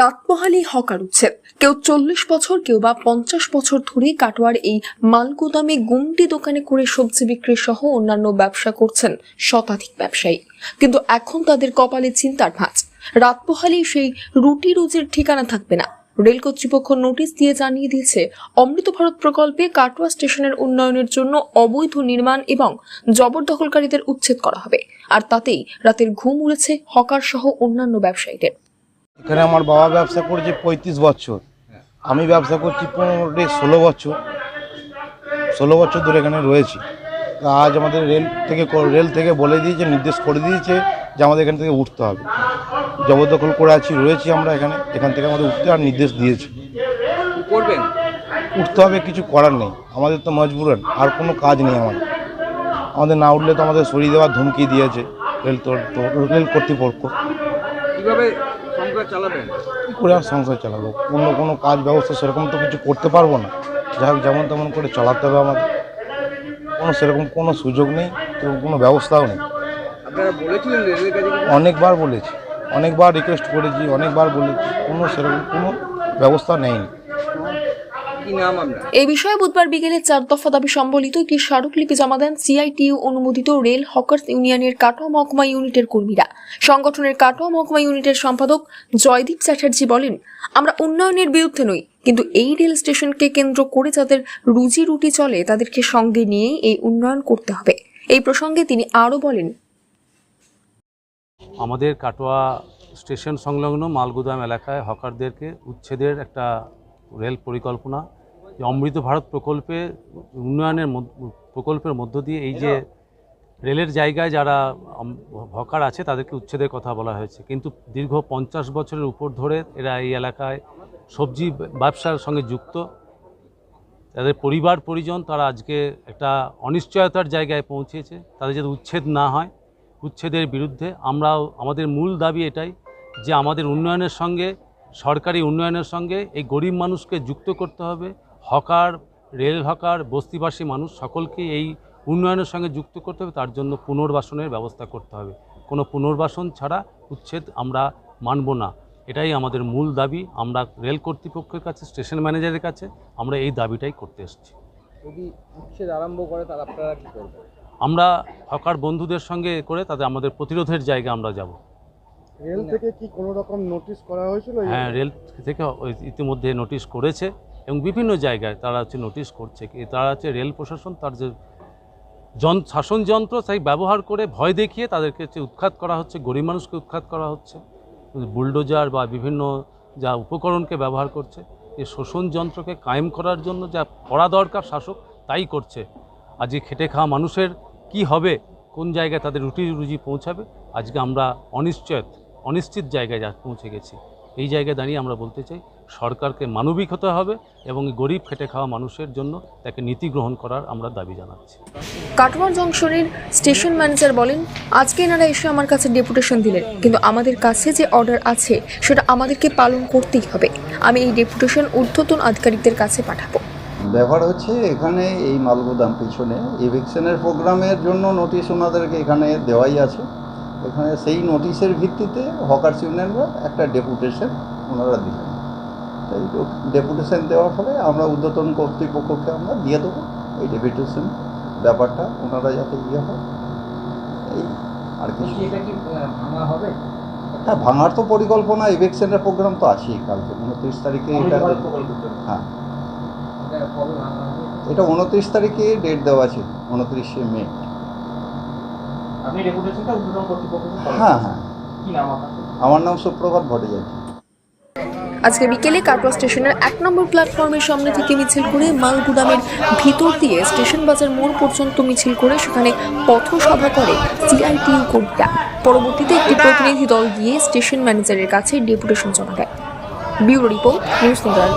রাতমহালি hawker উচ্ছেদ কেউ চল্লিশ বছর, কেউ বা পঞ্চাশ বছর ধরে কাটোয়ার এই মালগুদামে গুমটি দোকানে করে সবজি বিক্রি সহ অন্যান্য ব্যবসা করছেন শতাধিক ব্যবসায়ী। কিন্তু এখন তাদের কপালে চিন্তার ভাঁজ। রাতমহালি সেই রুটি রুজির ঠিকানা থাকবে না। রেল কর্তৃপক্ষ নোটিশ দিয়ে জানিয়ে দিয়েছে, অমৃত ভারত প্রকল্পে কাটোয়া স্টেশনের উন্নয়নের জন্য অবৈধ নির্মাণ এবং জবরদখলকারীদের উচ্ছেদ করা হবে। আর তাতেই রাতের ঘুম উড়েছে হকার সহ অন্যান্য ব্যবসায়ীদের। এখানে আমার বাবা ব্যবসা করেছে পঁয়ত্রিশ বছর। আমি ব্যবসা করছি পনেরো ষোলো বছর। ষোলো বছর ধরে এখানে রয়েছি। আজ আমাদের রেল থেকে রেল থেকে বলে দিয়েছে নির্দেশ করে দিয়েছে যে আমাদের এখান থেকে উঠতে হবে। জবরদখল করে আছি রয়েছি আমরা এখানে। এখান থেকে আমাদের উঠতে আর নির্দেশ দিয়েছে। করবেন? উঠতে হবে কিছু করার নেই। আমাদের তো মজবুরান আর কোনো কাজ নেই আমাদের। আমাদের না উঠলে তো আমাদের সরিয়ে দেওয়ার ধমকি দিয়েছে রেল তো- রেল কর্তৃপক্ষ। কীভাবে সংসার চালাবেন কী করে আর সংসার চালাবো। অন্য কোনো কাজ ব্যবস্থা সেরকম তো কিছু করতে পারব না। যাই হোক যেমন তেমন করে চালাতে হবে আমাদের। কোনো সেরকম কোনো সুযোগ নেই সেরকম কোনো ব্যবস্থাও নেই। আপনারা বলেছিলেন রেলের কাছে কিছু? অনেকবার বলেছি। অনেকবার রিকোয়েস্ট করেছি অনেকবার বলেছি। কোনো সেরকম কোনো ব্যবস্থা নেই এই বিষয়ে বুধবার বিকেলে চার দফা দাবি সম্বলিত একটি স্মারকলিপি জমা দেন সিআইটিইউ অনুমোদিত রেল হকার্স ইউনিয়নের কাটোয়া মহকুমা ইউনিটের কর্মীরা। সংগঠনের কাটোয়া মহকুমা ইউনিটের সম্পাদক জয়দীপ চ্যাটার্জি বলেন আমরা উন্নয়নের বিরুদ্ধে নই কিন্তু এই রেল স্টেশনকে কেন্দ্র করে যাদের রুজি রুটি চলে তাদেরকে সঙ্গে নিয়েই এই উন্নয়ন করতে হবে। এই প্রসঙ্গে তিনি আরও বলেন আমাদের কাটোয়া স্টেশন সংলগ্ন মালগুদাম এলাকায় হকারদেরকে উচ্ছেদের একটা রেল পরিকল্পনা, যে অমৃত ভারত প্রকল্পে, উন্নয়নের প্রকল্পের মধ্য দিয়ে এই যে রেলের জায়গায় যারা হকার আছে, তাদেরকে উচ্ছেদের কথা বলা হয়েছে। কিন্তু দীর্ঘ পঞ্চাশ বছরের উপর ধরে এরা এই এলাকায় সবজি ব্যবসার সঙ্গে যুক্ত। তাদের পরিবার, পরিজন তারা আজকে একটা অনিশ্চয়তার জায়গায় পৌঁছেছে। তাদের যাতে উচ্ছেদ না হয়, উচ্ছেদের বিরুদ্ধে আমরাও, আমাদের মূল দাবি এটাই যে আমাদের উন্নয়নের সঙ্গে সরকারি উন্নয়নের সঙ্গে এই গরিব মানুষকে যুক্ত করতে হবে। হকার রেল হকার বস্তিবাসী মানুষ সকলকে এই উন্নয়নের সঙ্গে যুক্ত করতে হবে। তার জন্য পুনর্বাসনের ব্যবস্থা করতে হবে। কোনো পুনর্বাসন ছাড়া উচ্ছেদ আমরা মানব না। এটাই আমাদের মূল দাবি। আমরা রেল কর্তৃপক্ষের কাছে স্টেশন ম্যানেজারের কাছে আমরা এই দাবিটাই করতে এসেছি। যদি উচ্ছেদ আরম্ভ করে তাহলে আপনারা কি করবেন? আমরা হকার বন্ধুদের সঙ্গে করে তাদের আমাদের প্রতিরোধের জায়গা আমরা যাব। রেল থেকে কি কোনো রকম নোটিশ করা হয়েছিল? হ্যাঁ রেল থেকে ইতিমধ্যে নোটিশ করেছে এবং বিভিন্ন জায়গায় তারা হচ্ছে নোটিশ করছে। কি তারা হচ্ছে রেল প্রশাসন তার যে জন শাসন যন্ত্র সেই ব্যবহার করে ভয় দেখিয়ে তাদেরকে হচ্ছে উৎখাত করা হচ্ছে গরিব মানুষকে উৎখাত করা হচ্ছে বুলডোজার বা বিভিন্ন যা উপকরণকে ব্যবহার করছে এই শোষণ যন্ত্রকে কায়েম করার জন্য যা করা দরকার শাসক তাই করছে। আজকে খেটে খাওয়া মানুষের কি হবে? কোন জায়গায় তাদের রুটি রুজি পৌঁছাবে? আজকে আমরা অনিশ্চয়ত অনিশ্চিত জায়গায় যা পৌঁছে গেছি। এই জায়গায় দাঁড়িয়ে আমরা বলতে চাই সরকারকে মানবিক হতে হবে এবং এই গরিব খেটে খাওয়া মানুষের জন্য তাকে নীতি গ্রহণ করার আমরা দাবি জানাচ্ছি। কাটোয়া জংশনের স্টেশন ম্যানেজার বলেন আজকে এনারা এসে আমার কাছে ডেপুটেশন দিলেন কিন্তু আমাদের কাছে যে অর্ডার আছে সেটা আমাদেরকে পালন করতেই হবে। আমি এই ডেপুটেশন ঊর্ধ্বতন আধিকারিকদের কাছে পাঠাবো। ব্যাপার হচ্ছে এখানে এই মালগোদাম পিছনে ইভিকশনের প্রোগ্রামের জন্য নোটিশ ওনাদেরকে এখানে দেওয়াই আছে। এখানে সেই নোটিশের ভিত্তিতে হকার্স ইউনিয়নরা একটা ডেপুটেশন ওনারা দিলেন। তাই ডেপুটেশন দেওয়ার ফলে আমরা ঊর্ধ্বতন কর্তৃপক্ষকে আমরা দিয়ে দেবো এই ডেপুটেশন ব্যাপারটা ওনারা যাতে ইয়ে হয়। এই আর কিছু এটা কি ভাঙা হবে? হ্যাঁ ভাঙার তো পরিকল্পনা ইভেকশনের প্রোগ্রাম তো আছেই কালকে উনত্রিশ তারিখে এটা হ্যাঁ। এটা উনত্রিশ তারিখে ডেট দেওয়া আছে উনত্রিশে মে। আপনি রেপুটেশনটা উদ্বোধন কর্তৃপক্ষ হ্যাঁ হ্যাঁ। কি নাম আপনার? আমার নাম সুপ্রভাত ভট্টাচার্য। আজকে বিকেলে কাটোয়া স্টেশনের এক নম্বর প্ল্যাটফর্মের সামনে থেকে মিছিল করে মালগুদামের ভিতর দিয়ে স্টেশন বাজার মোড় পর্যন্ত মিছিল করে সেখানে পথসভা করে সিআইটিইউ কর্মীরা। পরবর্তীতে একটি প্রতিনিধি দল গিয়ে স্টেশন ম্যানেজারের কাছে ডেপুটেশন জমা দেয়। Bureau report news network